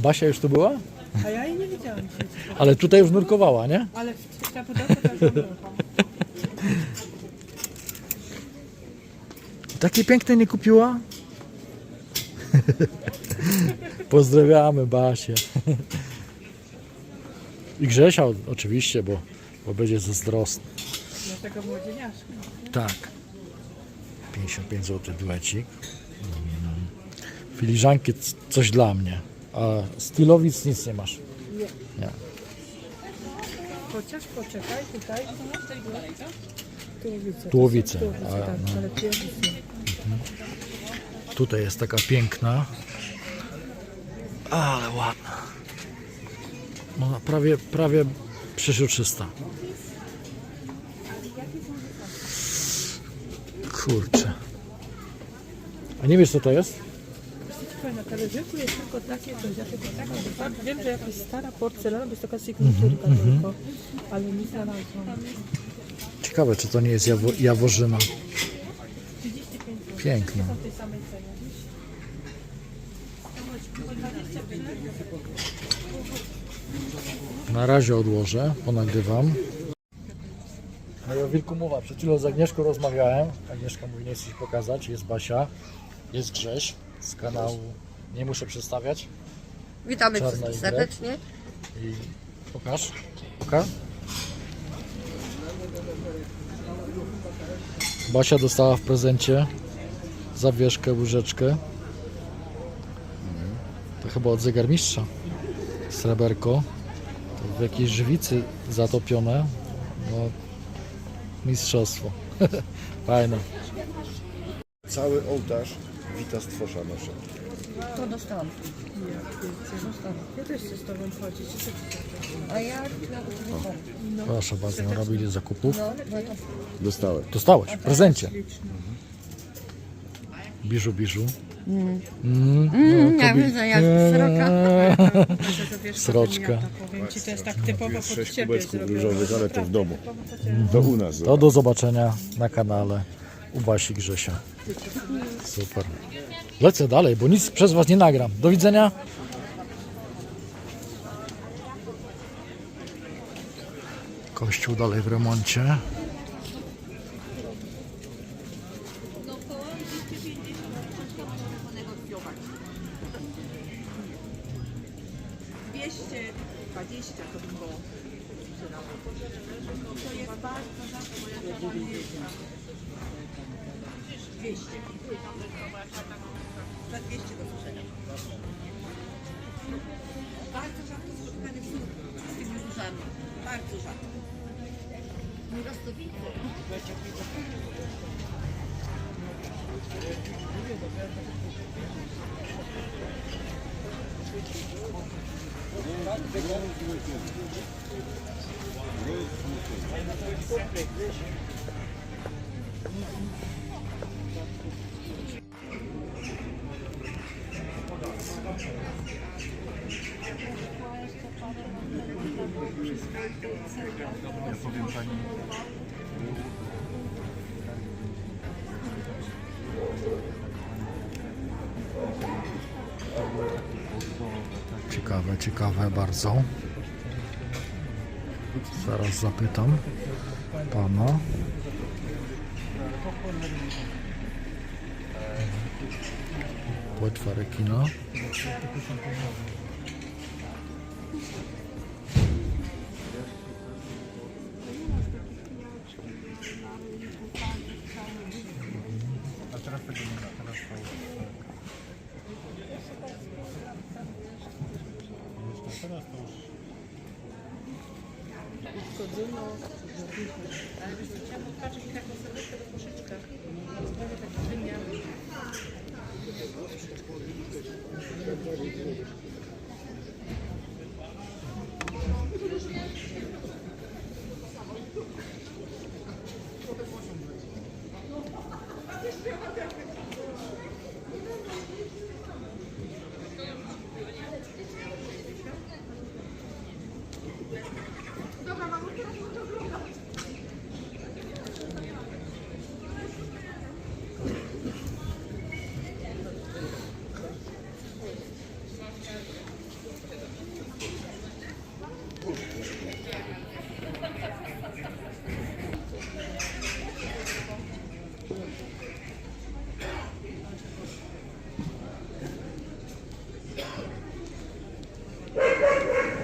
A Basia już tu była? A ja jej nie widziałam dzisiaj. Ale tutaj już nurkowała, nie? Ale w ta pudełko też było. Takie piękne nie kupiła? Pozdrawiamy Basię. I Grzesia o- oczywiście, bo, bo będzie zazdrosny. Dlatego młodzieniaszka. Tak. 55 zł duecik. Mm. Filiżanki c- coś dla mnie. A stylowic nic nie masz. Nie. Chociaż poczekaj, tutaj. Tułowice. Tułowice. Tułowice, A, tak, no. ale nie. Tutaj jest taka piękna. Ale ładna. No prawie, prawie przezroczysta. Kurczę. A nie wiesz co to jest? Na talerzyku jest tylko takie coś. Ja tylko taką, tak, wiem, że jakaś stara porcelana, bo jest taka sygnaturka Mhm, tylko. Ale nie znalazłam. Ciekawe czy to nie jest jawo, jaworzyna. 35 zł. Piękna. W tej samej cenie. Na razie odłożę, ponagrywam. No i o wilku mowa. Przed chwilą z Agnieszką rozmawiałem. Agnieszka mówi, nie chce ci pokazać. Jest Basia, jest Grześ z kanału Nie muszę przedstawiać. Witamy Czarna wszystkich Y. serdecznie. I pokaż. Pokaż. Basia dostała w prezencie zawieszkę, łyżeczkę. To chyba od zegarmistrza. Sreberko. To w jakiejś żywicy zatopione. No, mistrzostwo. Fajne. Cały ołtarz wita stwosza nasze. To dostałam. Dostałam. Ja też chcę z tobą chodzić. A ja na to Proszę bardzo, robili zakupów. No, Dostałem. Dostałeś w prezencie. Biżu, biżu. Mm. No, ja kobi- widzę jak sroka. Sroczka. Powiem ci, to jest tak typowo pod sześć ciebie kubeczków zrobione. różowych, ale to w domu. To u nas. To do zobaczenia na kanale u Grzesia. Super. Lecę dalej, bo nic przez Was nie nagram. Do widzenia. Kościół dalej w remoncie. Bardzo rzadko spotykany wzór z tymi różami. Bardzo rzadko. Nieraz to widzę. Ciekawe, ciekawe bardzo. Zaraz zapytam pana. Płetwa rekina. как говорит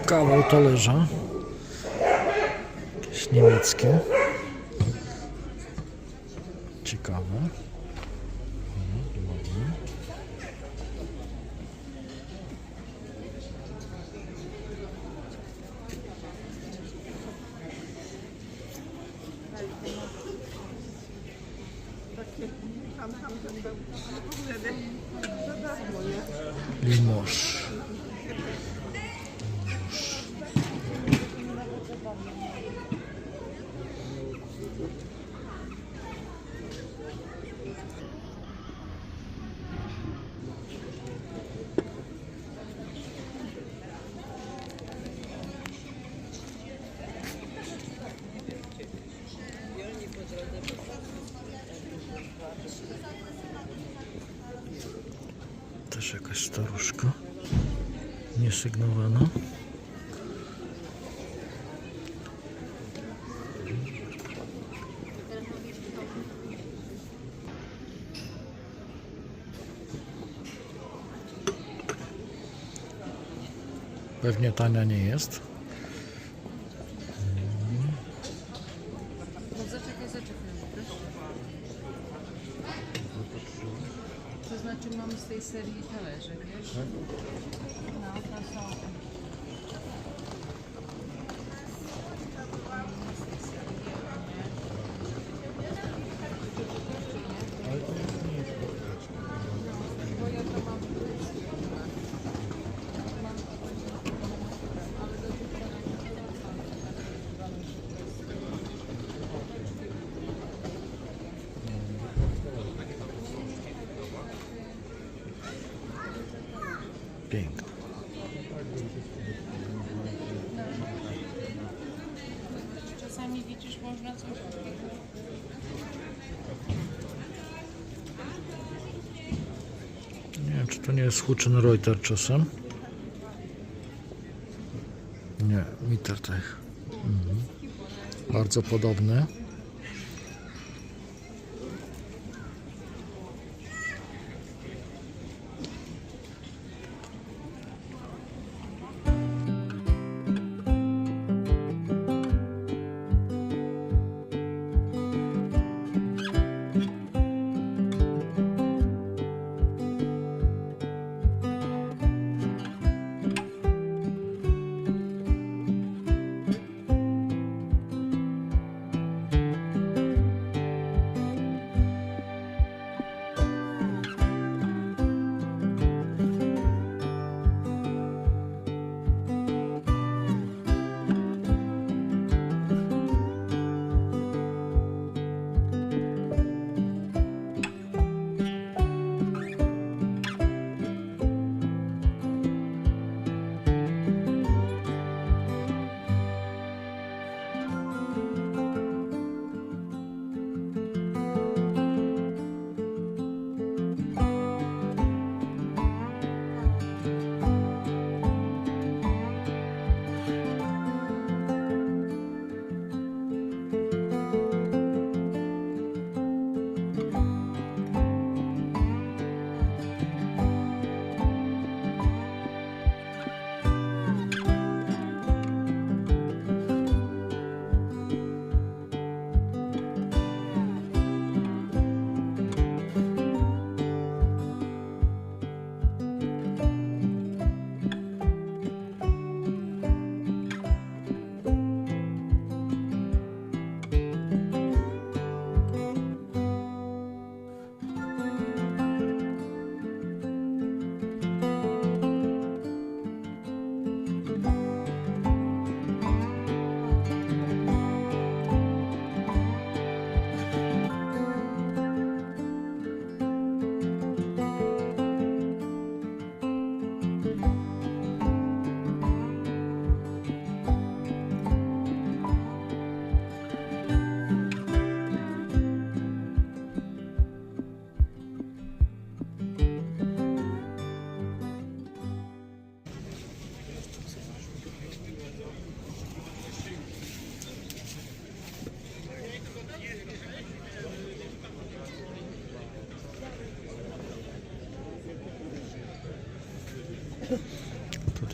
Kawał talerza. Jakieś niemieckie. Ciekawe. Mhm, Pewnie tania nie jest. Zaczekaj, zaczekaj. To znaczy mamy z tej serii talerze, wiesz? No, to są... Bo ja to mam Piękne. Czasami widzisz, można coś takiego. Nie wiem, czy to nie jest Huchenreuter czasem. Nie, Mittertech. Mhm. Bardzo podobny.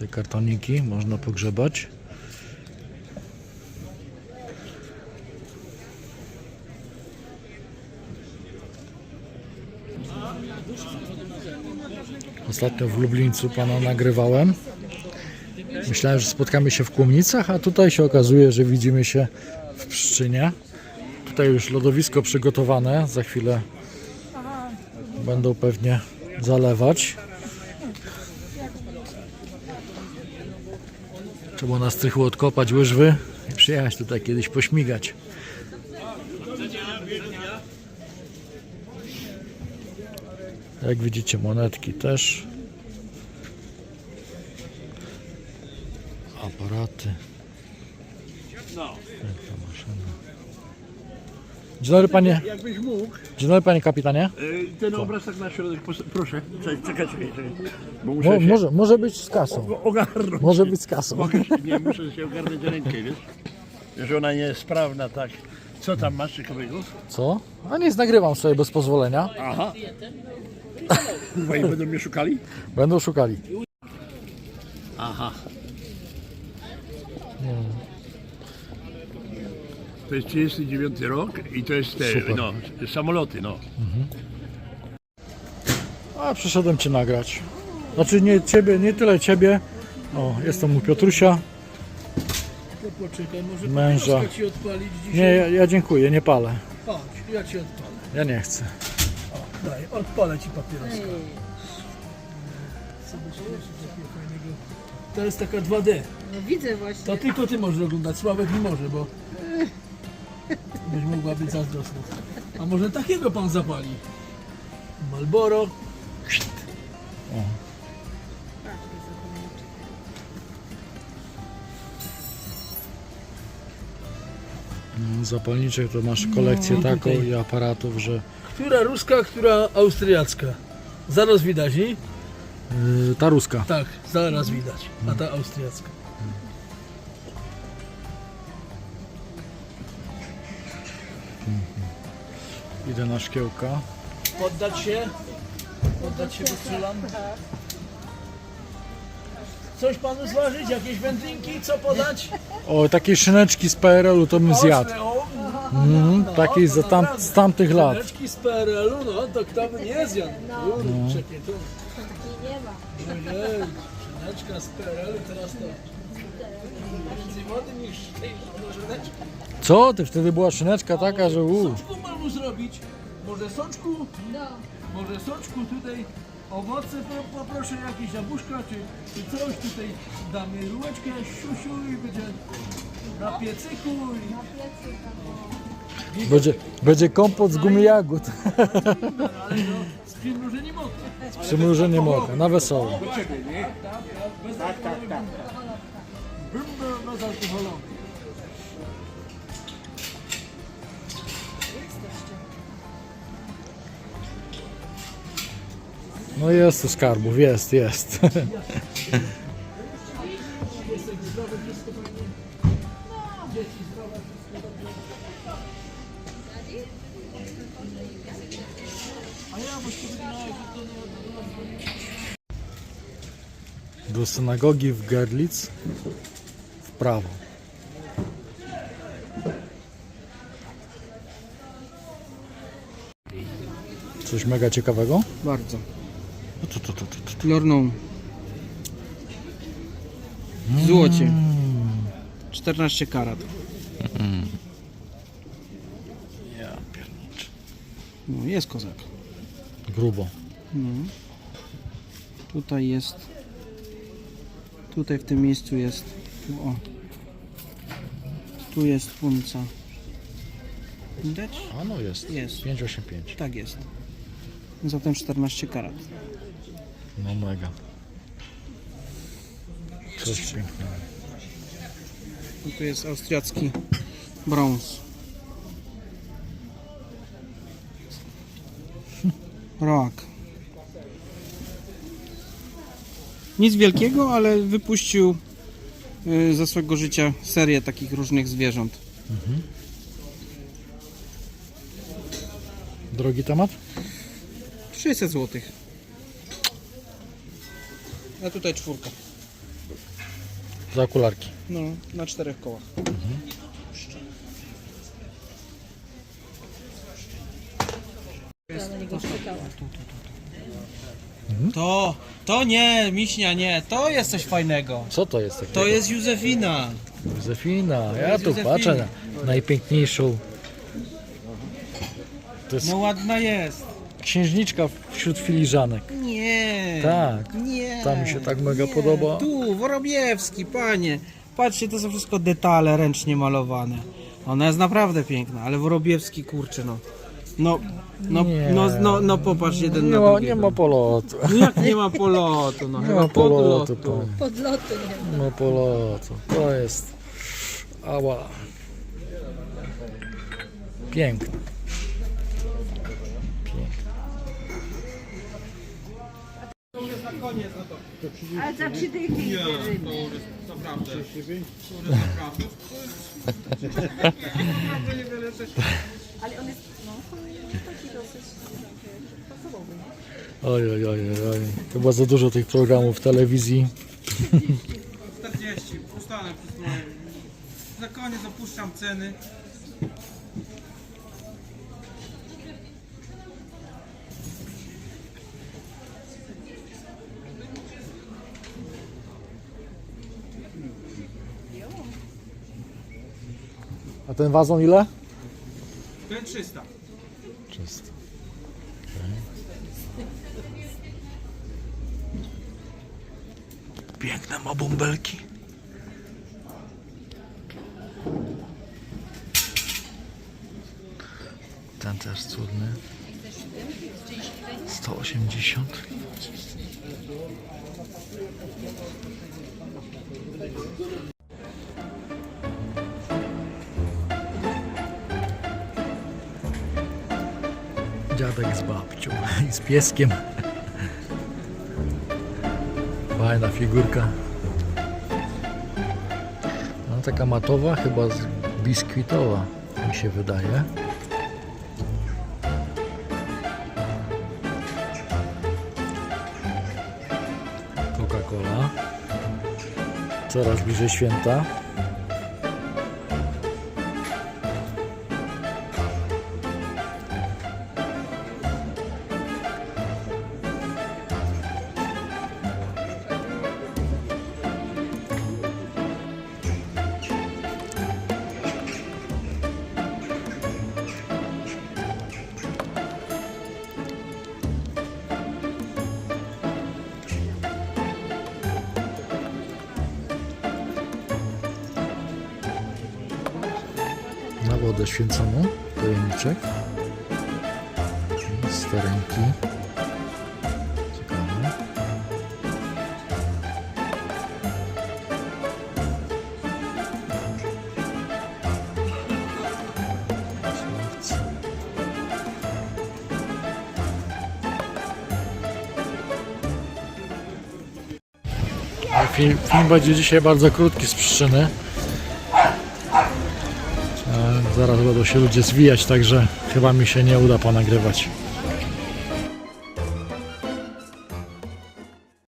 Te kartoniki można pogrzebać. Ostatnio w Lublińcu pana nagrywałem. Myślałem, że spotkamy się w Kłomnicach, a tutaj się okazuje, że widzimy się w Pszczynie. Tutaj już lodowisko przygotowane. Za chwilę będą pewnie zalewać. Trzeba na strychu odkopać łyżwy i przyjechać tutaj kiedyś pośmigać. Jak widzicie monetki też. Aparaty. Dzień dobry panie. Jakbyś mógł, Dzień dobry panie kapitanie. y, ten obraz tak na środek, pos- proszę. Czekaj, czekaj, czekaj. czekaj. Bo muszę Mo, się może, może być z kasą. ogarnąć. Może być z kasą. Mogę się, nie, muszę się ogarnąć rękę, wiesz? Że ona nie jest sprawna, tak. Co tam masz ciekawego? Co? A nic, nagrywam sobie bez pozwolenia. Aha. Kurwa, i będą mnie szukali? Będą szukali. Aha. To jest 39 rok i to jest te, Super. no, samoloty, no. A przyszedłem cię nagrać. Znaczy nie ciebie, nie tyle ciebie. O, jestem u Piotrusia, To poczekaj, może męża. papieroska ci odpalić dzisiaj? Nie, ja, ja dziękuję, nie palę. Chodź, ja ci odpalę. Ja nie chcę. Daj, odpalę ci papieroska. Takiego fajnego. To jest taka 2D. No widzę właśnie. To tylko ty możesz oglądać, Sławek nie może, bo byś mogła być zazdrosna. A może takiego pan zapali? Malboro. Mm, Zapalniczek to masz kolekcję No, taką tutaj. i aparatów, że Która ruska, która austriacka? Zaraz widać, nie? yy, ta ruska. Tak, zaraz widać. A ta austriacka. Idę na szkiełka. Poddać się? Poddać się, bo strzelam? Coś panu zważyć? Jakieś wędlinki? Co podać? O, takie szyneczki z PRL-u to bym zjadł. Mhm, takiej to za tam, z tamtych lat. Szyneczki z PRL-u, no to kto by nie zjadł? Kurczę, to. nie ma. Szyneczka z PRL-u, teraz to więcej wody niż tej. Co? Ty wtedy była szyneczka taka, że u. Soczku mam zrobić. Może soczku? No. Może soczku tutaj owoce po- poproszę jakieś jabłuszka czy, czy coś tutaj damy rureczkę siusiu i będzie na piecyku i Będzie, będzie kompot z gumy jagód. ale no z przymrużeniem oka. Przymrużeniem oka, na wesoło. Bez tak, tak, tak. Bezalkoholowy. No jest tu skarbów, jest, jest. Do synagogi w Gerlitz Coś mega ciekawego? Bardzo. No to, to, to, to, to. Lorną. W złocie. 14 karat. Ja pierniczę. No, jest kozak. Grubo. No. Tutaj jest. Tutaj w tym miejscu jest. O. Tu jest punca. Widać? A no jest. Jest. 585. Tak jest. Zatem 14 karat. No mega. Coś pięknego. I tu jest austriacki brąz. Roak. Nic wielkiego, ale wypuścił y, za swego życia serię takich różnych zwierząt. Drogi temat? 600 zł. A tutaj czwórka. Za okularki. No, na czterech kołach. To, to nie, miśnia nie, to jest coś fajnego. Co to jest takiego? To jest Józefina. Józefina. Ja jest tu Józefina. patrzę na najpiękniejszą. To jest No ładna jest. księżniczka wśród filiżanek. Nie. Tak. Nie. Ta mi się tak mega nie. podoba. Tu, Worobiewski, panie. Patrzcie, to są wszystko detale ręcznie malowane. Ona jest naprawdę piękna, ale Worobiewski, kurczę, no. No, no, Nie. no, no, no popatrz jeden Nie na ma, drugiego. nie ma polotu. No jak nie ma polotu, no Nie chyba ma polotu, podlotu. panie. Podlotu nie Nie ma polotu. To jest... Ała. Piękne. Piękne. Ale za trzy dychy bierzemy. Ale on jest, no, taki dosyć nie? Oj, oj, oj, oj. Chyba za dużo tych programów w telewizji. 40, ustanę. Na koniec opuszczam ceny. A ten wazon ile? Ten 300. Czysto. Piękne ma bąbelki. Ten też cudny. 180. Dziadek z babcią i z pieskiem. Fajna figurka. No, taka matowa, chyba biskwitowa mi się wydaje. Coca-Cola. Coraz bliżej święta. I Sterenki. Ciekawe. Film, film będzie dzisiaj bardzo krótki z przyczyny. Zaraz będą się ludzie zwijać, także chyba mi się nie uda ponagrywać.